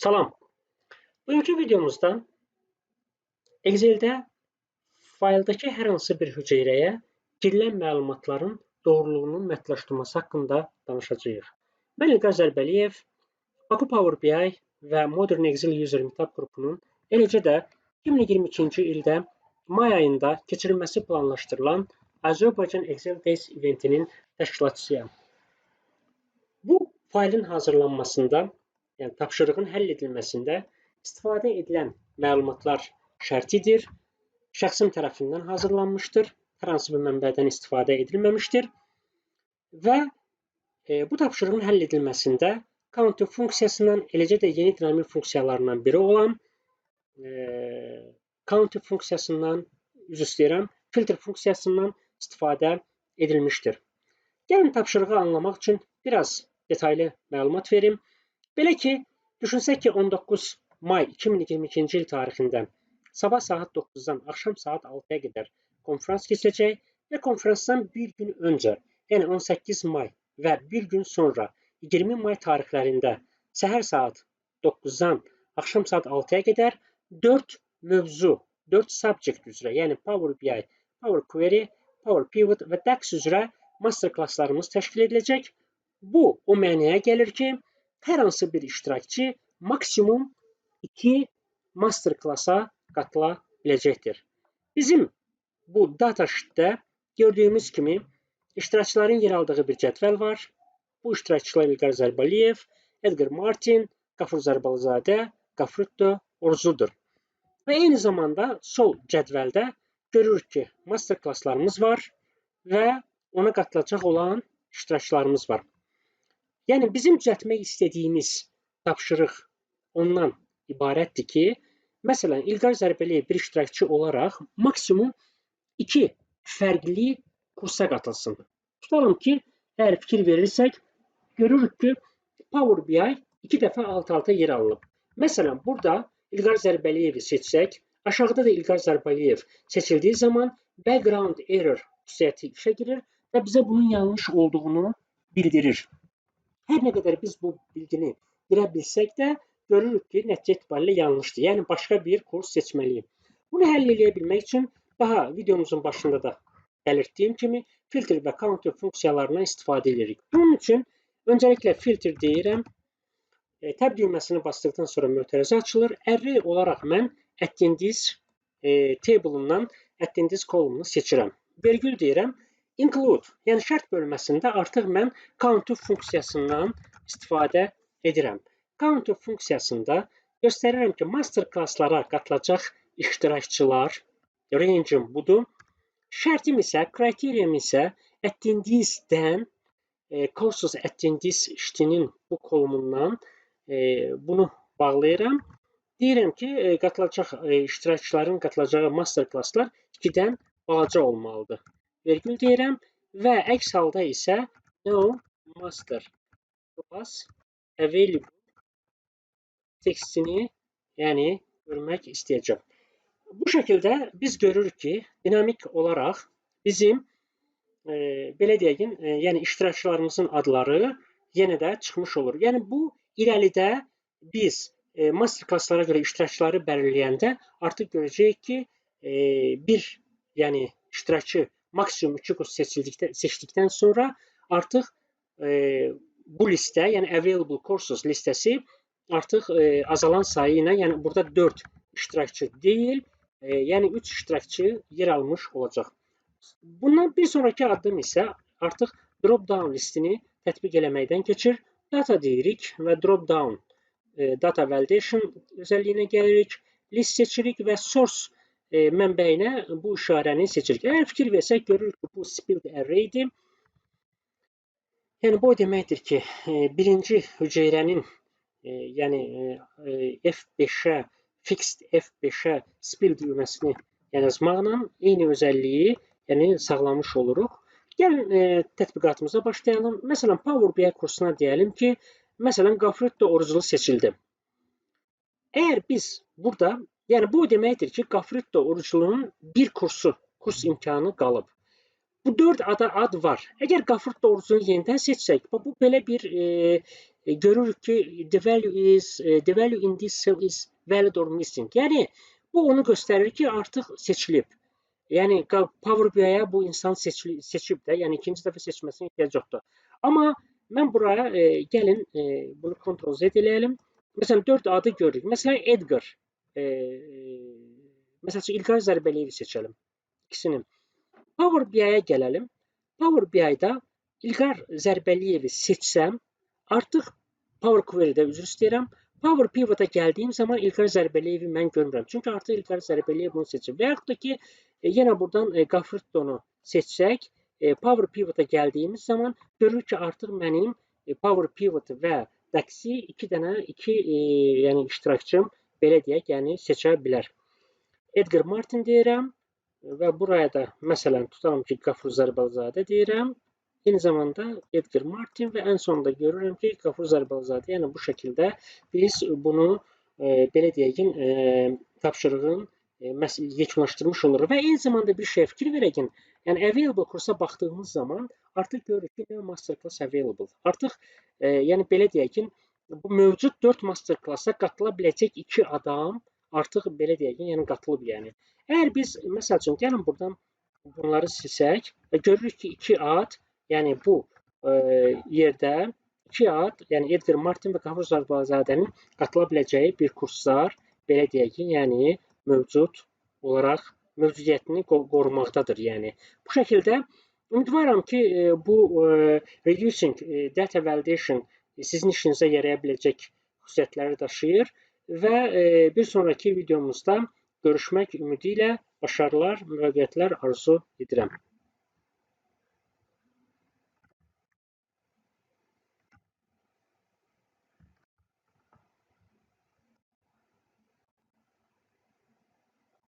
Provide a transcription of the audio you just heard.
Salam. Bugünkü videomuzda Excel-də fayldakı hər hansı bir hüceyrəyə girilən məlumatların doğruluğunun məhdudlaşdırılması haqqında danışacağıq. Mən İlqar Zərbəliyev, Baku Power BI və Modern Excel User Meetup qrupunun, eləcə də 2022-ci ildə may ayında keçirilməsi planlaşdırılan Azərbaycan Excel Days eventinin təşkilatçısıyam. Bu faylın hazırlanmasında yəni tapşırığın həll edilməsində istifadə edilən məlumatlar şərtidir, şəxsim tərəfindən hazırlanmışdır, hər hansı bir mənbədən istifadə edilməmişdir və e, bu tapşırığın həll edilməsində counter funksiyasından, eləcə də yeni dinamik funksiyalarından biri olan e, counter funksiyasından, üzr istəyirəm, filter funksiyasından istifadə edilmişdir. Gəlin tapşırığı anlamaq üçün biraz detaylı məlumat verim. Belə ki, düşünsək ki, 19 may 2022-ci il tarixində sabah saat 9-dan axşam saat 6-ya qədər konfrans keçəcək və konfransdan bir gün öncə, yəni 18 may və bir gün sonra 20 may tarixlərində səhər saat 9-dan axşam saat 6-ya qədər 4 mövzu, 4 subject üzrə, yəni Power BI, Power Query, Power Pivot və DAX üzrə master klasslarımız təşkil ediləcək. Bu o mənaya gəlir ki, hər hansı bir iştirakçı maksimum 2 master klassa qatıla biləcəkdir. Bizim bu data sheetdə gördüyümüz kimi iştirakçıların yer aldığı bir cədvəl var. Bu iştirakçılar İlqar Zərbaliyev, Edgar Martin, Qafur Zərbalızadə, Qafrutto Orzudur. Və eyni zamanda sol cədvəldə görürük ki, master klasslarımız var və ona qatılacaq olan iştirakçılarımız var. Yəni bizim düzəltmək istədiyimiz tapşırıq ondan ibarətdir ki, məsələn, İlqar Zərbəliyev bir iştirakçı olaraq maksimum 2 fərqli kursa qatılsın. Tutalım ki, əgər fikir verirsək, görürük ki, Power BI 2 dəfə alt-alta yer alınıb. Məsələn, burada İlqar Zərbəliyevi seçsək, aşağıda da İlqar Zərbaliyev seçildiyi zaman background error xüsusiyyəti işə girir və bizə bunun yanlış olduğunu bildirir. Hər nə qədər biz bu bilgini girə bilsək də, görürük ki, nəticə etibarilə yanlışdır. Yəni başqa bir kurs seçməliyik. Bunu həll edə bilmək üçün daha videomuzun başında da belirtdiyim kimi filtr və counter funksiyalarından istifadə edirik. Bunun üçün öncəliklə filtr deyirəm. E, Təb düyməsini basdıqdan sonra mötərizə açılır. Array olaraq mən attendees e, table-undan attendees kolumunu seçirəm. Vergül deyirəm include, yəni şərt bölməsində artıq mən counter funksiyasından istifadə edirəm. Counter funksiyasında göstərirəm ki, master klasslara qatılacaq iştirakçılar range-im budur. Şərtim isə, kriteriyam isə attendees-dən e, courses attendees işçinin bu kolumundan e, bunu bağlayıram. Deyirəm ki, e, qatılacaq e, iştirakçıların qatılacağı master klasslar 2-dən balaca olmalıdır vergül deyirəm və əks halda isə no master class available tekstini yəni görmək istəyəcəm. Bu şəkildə biz görürük ki, dinamik olaraq bizim e, belə deyək, e, yəni iştirakçılarımızın adları yenə də çıxmış olur. Yəni bu irəlidə biz e, master klasslara görə iştirakçıları belirləyəndə artıq görəcəyik ki, e, bir yəni iştirakçı maksimum 2 kurs seçildikdən seçdikdən sonra artıq e, bu listə, yəni available courses listəsi artıq e, azalan sayı ilə, yəni burada 4 iştirakçı deyil, e, yəni 3 iştirakçı yer almış olacaq. Bundan bir sonraki addım isə artıq drop down listini tətbiq eləməkdən keçir. Data deyirik və drop down e, data validation özəlliyinə gəlirik. List seçirik və source e, mənbəyinə bu işarəni seçirik. Əgər fikir versək görürük ki, bu split array-dir. Yəni bu deməkdir ki, e, birinci hüceyrənin e, yəni e, F5-ə fixed F5-ə split düyməsini yazmaqla eyni özəlliyi yəni sağlamış oluruq. Gəlin e, tətbiqatımıza başlayalım. Məsələn, Power BI kursuna deyəlim ki, məsələn, Gafretto oruculu seçildi. Əgər biz burada Yəni bu deməkdir ki, Qafritto orucluğunun bir kursu, kurs imkanı qalıb. Bu 4 ada ad var. Əgər Qafritto orucunu yenidən seçsək, bu belə bir e, e, görürük ki the value is e, the value in this cell is valid or missing. Yəni bu onu göstərir ki, artıq seçilib. Yəni Power BI-yə bu insan seçili, seçib də, yəni ikinci dəfə seçməsinə ehtiyac yoxdur. Amma mən buraya e, gəlin e, bunu Ctrl Z eləyəlim. Məsələn 4 adı görürük. Məsələn Edgar. E, məsəl üçün İlqar Zərbəliyevi seçəlim. İkisini. Power BI-yə gələlim. Power BI-da İlqar Zərbəliyevi seçsəm, artıq Power Query-də üzr istəyirəm. Power Pivot-a gəldiyim zaman İlqar Zərbəliyevi mən görmürəm. Çünki artıq İlqar Zərbəliyev bunu seçib. Və yaxud da ki, e, yenə buradan e, Gafrittonu seçsək, e, Power Pivot-a gəldiyimiz zaman görürük ki, artıq mənim e, Power Pivot və Daxi iki dənə, iki e, yəni iştirakçım belə deyək, yəni seçə bilər. Edgar Martin deyirəm və buraya da məsələn tutalım ki, Qafur Zərbəlizadə deyirəm. Eyni zamanda Edgar Martin və ən sonunda görürəm ki, Qafur Zərbəlizadə. Yəni bu şəkildə biz bunu e, belə deyək, e, tapşırığın e, yekunlaşdırmış oluruq və eyni zamanda bir şey fikir verək. Yəni available kursa baxdığımız zaman artıq görürük ki, nə masterclass available. Artıq e, yəni belə deyək ki, bu mövcud 4 masterclass-a qatıla biləcək 2 adam artıq belə deyək yəni qatılıb yəni. Əgər biz məsəl üçün gəlin burdan bunları silsək və görürük ki, 2 ad Yəni bu e, yerdə iki ad, yəni Edgar Martin və Qafur Zarbazadənin qatıla biləcəyi bir kurslar, belə deyək ki, yəni mövcud olaraq mövcudiyyətini qorumaqdadır. Yəni bu şəkildə ümidvaram ki, e, bu e, reducing data validation sizin işinizə yaraya biləcək xüsusiyyətləri daşıyır və bir sonraki videomuzda görüşmək ümidi ilə başarılar, müvəffəqiyyətlər arzu edirəm.